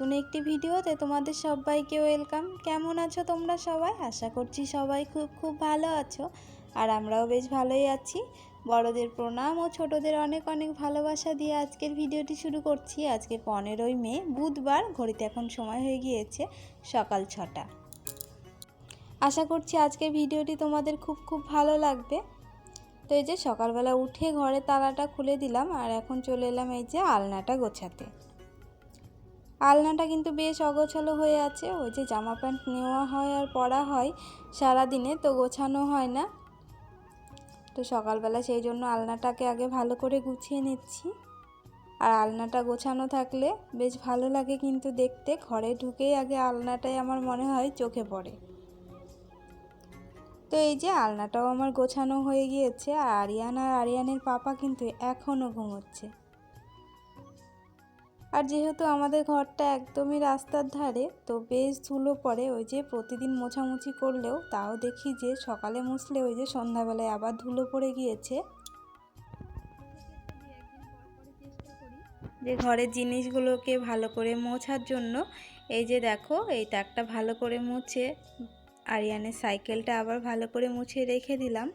নতুন একটি ভিডিওতে তোমাদের সবাইকে ওয়েলকাম। কেমন আছো তোমরা সবাই? আশা করছি সবাই খুব খুব ভালো আছো আর আমরাও বেশ ভালোই আছি। বড়দের প্রণাম ও ছোটদের অনেক অনেক ভালোবাসা দিয়ে আজকের ভিডিওটি শুরু করছি। আজকে পনেরোই মে, বুধবার, ঘড়িতে এখন সময় হয়ে গিয়েছে সকাল ছটা। আশা করছি আজকের ভিডিওটি তোমাদের খুব খুব ভালো লাগবে। তো এই যে সকালবেলা উঠে ঘরে তালাটা খুলে দিলাম আর এখন চলে এলাম এই যে আলনাটা গোছাতে। আলনাটা কিন্তু বেশ অগোছালো হয়ে আছে। ওই যে জামা প্যান্ট নেওয়া হয় আর পরা হয় সারাদিনে, তো গোছানো হয় না। তো সকালবেলা সেই জন্য আলনাটাকে আগে ভালো করে গুছিয়ে নিচ্ছি। আর আলনাটা গোছানো থাকলে বেশ ভালো লাগে কিন্তু দেখতে। ঘরে ঢুকেই আগে আলনাটাই আমার মনে হয় চোখে পড়ে। তো এই যে আলনাটাও আমার গোছানো হয়ে গিয়েছে। আর আরিয়ান আর আরিয়ানের পাপা কিন্তু এখনও ঘুমোচ্ছে। আর যেহেতু আমাদের ঘরটা একদমই রাস্তার ধারে, তো বেশ ধুলো পড়ে। ওই যে প্রতিদিন মোছামুছি করলেও তাও দেখি যে সকালে মুছলে ওই যে সন্ধ্যাবেলায় আবার ধুলো পড়ে গিয়েছে। যে ঘরের জিনিসগুলোকে ভালো করে মোছার জন্য, এই যে দেখো, এই তাকটা ভালো করে মুছে আরিয়ানের সাইকেলটা আবার ভালো করে মুছে রেখে দিলাম।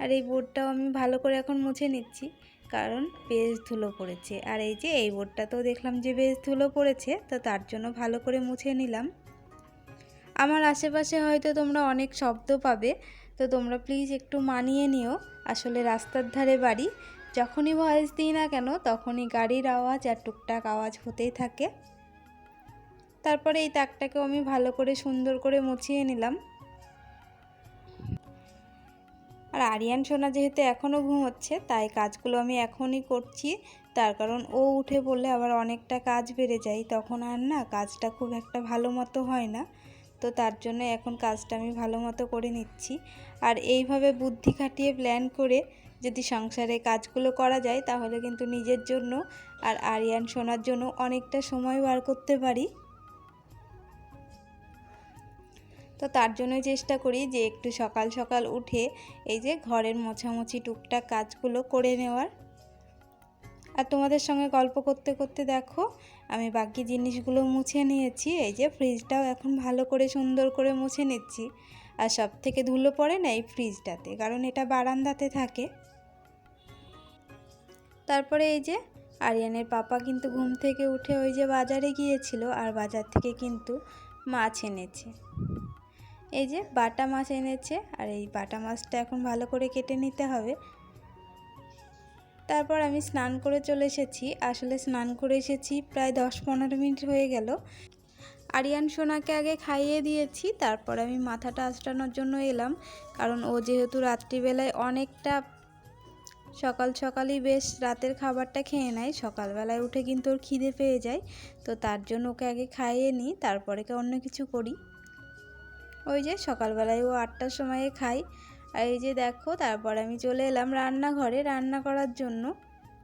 আর এই বোর্ডটাও আমি ভালো করে এখন মুছে নিচ্ছি। কারণ বেশ ধুলো পড়েছে। আর এই যে, এই বোর্ডটাতেও দেখলাম যে বেশ ধুলো পড়েছে, তো তার জন্য ভালো করে মুছে নিলাম। আমার আশেপাশে হয়তো তোমরা অনেক শব্দ পাবে, তো তোমরা প্লিজ একটু মানিয়ে নিও। আসলে রাস্তার ধারে বাড়ি, যখনই ভয়েস দিই না কেন, তখনই গাড়ির আওয়াজ আর টুকটাক আওয়াজ হতেই থাকে। তারপরে এই তাকটাকেও আমি ভালো করে সুন্দর করে মুছিয়ে নিলাম। আরিয়ান সোনা যেহেতু এখনও ঘুমোচ্ছে, তাই কাজগুলো আমি এখনই করছি। তার কারণ ও উঠে পড়লে আবার অনেকটা কাজ বেড়ে যায়, তখন আর না কাজটা খুব একটা ভালো মতো হয় না। তো তার জন্য এখন কাজটা আমি ভালো মতো করে নিচ্ছি। আর এইভাবে বুদ্ধি খাটিয়ে প্ল্যান করে যদি সংসারে কাজগুলো করা যায়, তাহলে কিন্তু নিজের জন্য আর আরিয়ান সোনার জন্য অনেকটা সময় বার করতে পারি। তো তার জন্যই চেষ্টা করি যে একটু সকাল সকাল উঠে এই যে ঘরের মোছামুছি টুকটাক কাজগুলো করে নেওয়ার। আর তোমাদের সঙ্গে গল্প করতে করতে দেখো, আমি বাকি জিনিসগুলো মুছে নিয়েছি, এই যে ফ্রিজটাও এখন ভালো করে সুন্দর করে মুছে নিচ্ছি। আর সব থেকে ধুলো পড়ে না এই ফ্রিজটাতে কারণ এটা বারান্দাতে থাকে। তারপরে এই যে আরিয়ানের পাপা কিন্তু ঘুম থেকে উঠে ওই যে বাজারে গিয়েছিল, আর বাজার থেকে কিন্তু মাছ এনেছে। এই যে বাটা মাছ এনেছে, আর এই বাটা মাছটা এখন ভালো করে কেটে নিতে হবে। তারপর আমি স্নান করে চলে এসেছি। আসলে স্নান করে এসেছি প্রায় দশ পনেরো মিনিট হয়ে গেল। আরিয়ান সোনাকে আগে খাইয়ে দিয়েছি, তারপর আমি মাথাটা আঁচড়ানোর জন্য এলাম। কারণ ও যেহেতু রাত্রিবেলায় অনেকটা সকাল সকালই বেশ রাতের খাবারটা খেয়ে নেয়, সকালবেলায় উঠে কিন্তু ওর খিদে পেয়ে যায়। তো তার জন্য ওকে আগে খাইয়ে নিই, তারপরে অন্য কিছু করি। ওই যে সকালবেলায় ও আটটার সময়ে খাই। আর এই যে দেখো, তারপর আমি চলে এলাম রান্নাঘরে। রান্না করার জন্য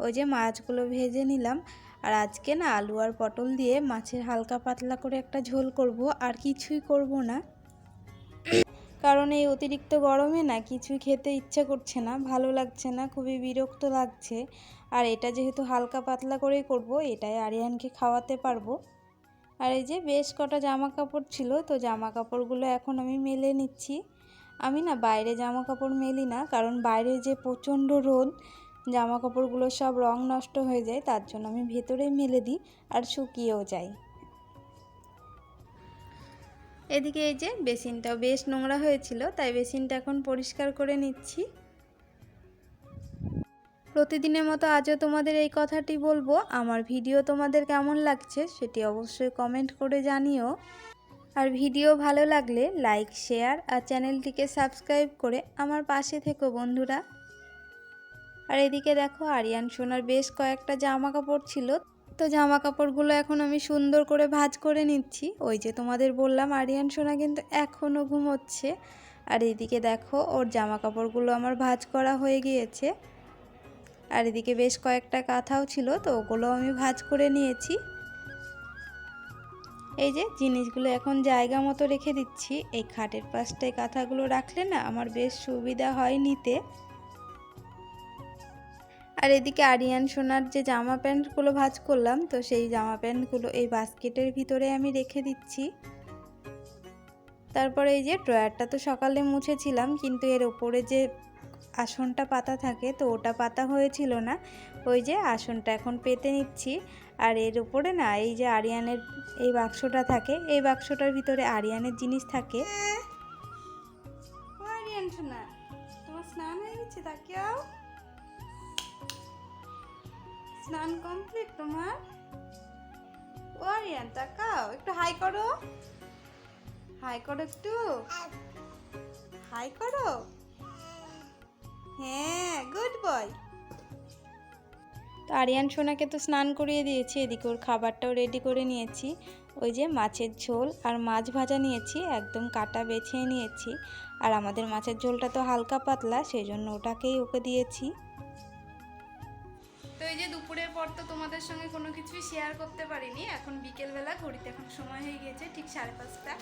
ওই যে মাছগুলো ভেজে নিলাম। আর আজকে না আলু আর পটল দিয়ে মাছের হালকা পাতলা করে একটা ঝোল করব। আর কিছুই করব না। কারণ এই অতিরিক্ত গরমে না কিছুই খেতে ইচ্ছা করছে না, ভালো লাগছে না, খুবই বিরক্ত লাগছে। আর এটা যেহেতু হালকা পাতলা করেই করব, এটাই আরিয়ানকে খাওয়াতে পারব। আর এই যে বেশ কটা জামা কাপড় ছিল, তো জামা কাপড়গুলো এখন আমি মেলে নিচ্ছি। আমি না বাইরে জামা কাপড় মেলি না, কারণ বাইরে যে প্রচণ্ড রোদ জামা কাপড়গুলো সব রং নষ্ট হয়ে যায়, তার জন্য আমি ভেতরেই মেলে দিই আর শুকিয়েও যাই এদিকে এই যে বেসিনটাও বেশ নোংরা হয়েছিল, তাই বেসিনটা এখন পরিষ্কার করে নিচ্ছি। প্রতিদিনের মতো আজও তোমাদের এই কথাটি বলব। আমার ভিডিও তোমাদের কেমন লাগছে সেটি অবশ্যই কমেন্ট করে জানিও। আর ভিডিও ভালো লাগলে লাইক শেয়ার আর চ্যানেলটিকে সাবস্ক্রাইব করে আমার পাশে থেকো বন্ধুরা। আর এদিকে দেখো আরিয়ান সোনার বেশ কয়েকটা জামা কাপড় ছিল। তো জামা কাপড়গুলো এখন আমি সুন্দর করে ভাজ করে নিচ্ছি। ওই যে তোমাদের বললাম আরিয়ান সোনা কিন্তু এখনও ঘুমোচ্ছে। আর এদিকে দেখো ওর জামা কাপড়গুলো আমার ভাজ করা হয়ে গিয়েছে। আর এদিকে বেশ কয়েকটা কাঁথাও ছিল তো ওগুলো আমি ভাজ করে নিয়েছি। এই যে জিনিসগুলো এখন জায়গা মতো রেখে দিচ্ছি। এই খাটের পাশটায় কাঁথাগুলো রাখলে না আমার বেশ সুবিধা হয় নিতে। আর এদিকে আরিয়ান সোনার যে জামা প্যান্টগুলো ভাজ করলাম, তো সেই জামা প্যান্টগুলো এই বাস্কেটের ভিতরে আমি রেখে দিচ্ছি। তারপরে এই যে ড্রয়ারটা তো সকালে মুছেছিলাম, কিন্তু এর ওপরে যে আসনটা পাতা থাকে তো ওটা পাতা হয়েছিল না। ওই যে আসনটা এখন পেতে নিচ্ছি। আর এর উপরে না এই যে আরিয়ানের এই বাক্সটা থাকে, এই বাক্সটার ভিতরে আরিয়ানের জিনিস থাকে। তোমার স্নান হয়ে গেছে স্নান কমপ্লিট তোমার? ও আরিয়ান, তাকাও, একটু হাই করো। হাই করো একটু। হাই করো। হ্যাঁ গুড বয় তো আরিয়ান সোনাকে তো স্নান করিয়ে দিয়েছি এদিকে, ওর খাবারটাও রেডি করে নিয়েছি। ওই যে মাছের ঝোল আর মাছ ভাজা নিয়েছি, একদম কাটা বেছে নিয়েছি। আর আমাদের মাছের ঝোলটা তো হালকা পাতলা, সেই জন্য ওটাকেই ওকে দিয়েছি। তো এই যে দুপুরের পর তো তোমাদের সঙ্গে কোনো কিছুই শেয়ার করতে পারিনি। এখন বিকেলবেলা ঘড়িতে এখন সময় হয়ে গেছে ঠিক সাড়ে পাঁচটা।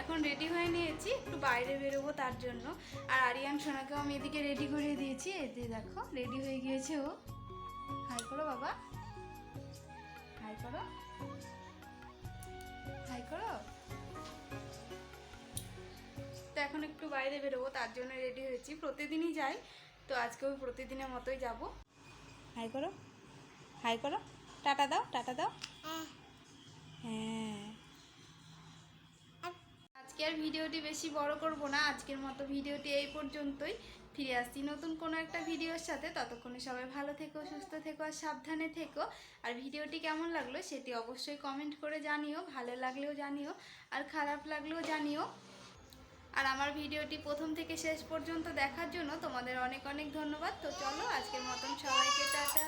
এখন রেডি হয়ে নিয়েছি, একটু বাইরে বেরোবো তার জন্য। আর আরিয়ান, সোনাকেও আমি এদিকে রেডি করে দিয়েছি। এই যে দেখো রেডি হয়ে গিয়েছে ও। হাই করো বাবা। হাই করো। হাই করো। তো এখন একটু বাইরে বেরোবো, তার জন্য রেডি হয়েছি। প্রতিদিনই যাই, তো আজকেও প্রতিদিনের মতোই যাব। হাই করো। হাই করো। টাটা দাও টাটা দাও। হ্যাঁ। আজকে আর ভিডিওটি বেশি বড় করব না আজকের মতো ভিডিওটি এই পর্যন্তই। ফিরে আসছি নতুন কোনো একটা ভিডিওর সাথে। ততক্ষণে সবাই ভালো থেকো সুস্থ থেকো আর সাবধানে থেকো। আর ভিডিওটি কেমন লাগল সেটি অবশ্যই কমেন্ট করে জানিও ভালো লাগলেও জানিও আর খারাপ লাগলেও জানিও। আর আমার ভিডিওটি প্রথম থেকে শেষ পর্যন্ত দেখার জন্য তোমাদের অনেক অনেক ধন্যবাদ। তো চলো আজকের মতন সবাইকে টাটা।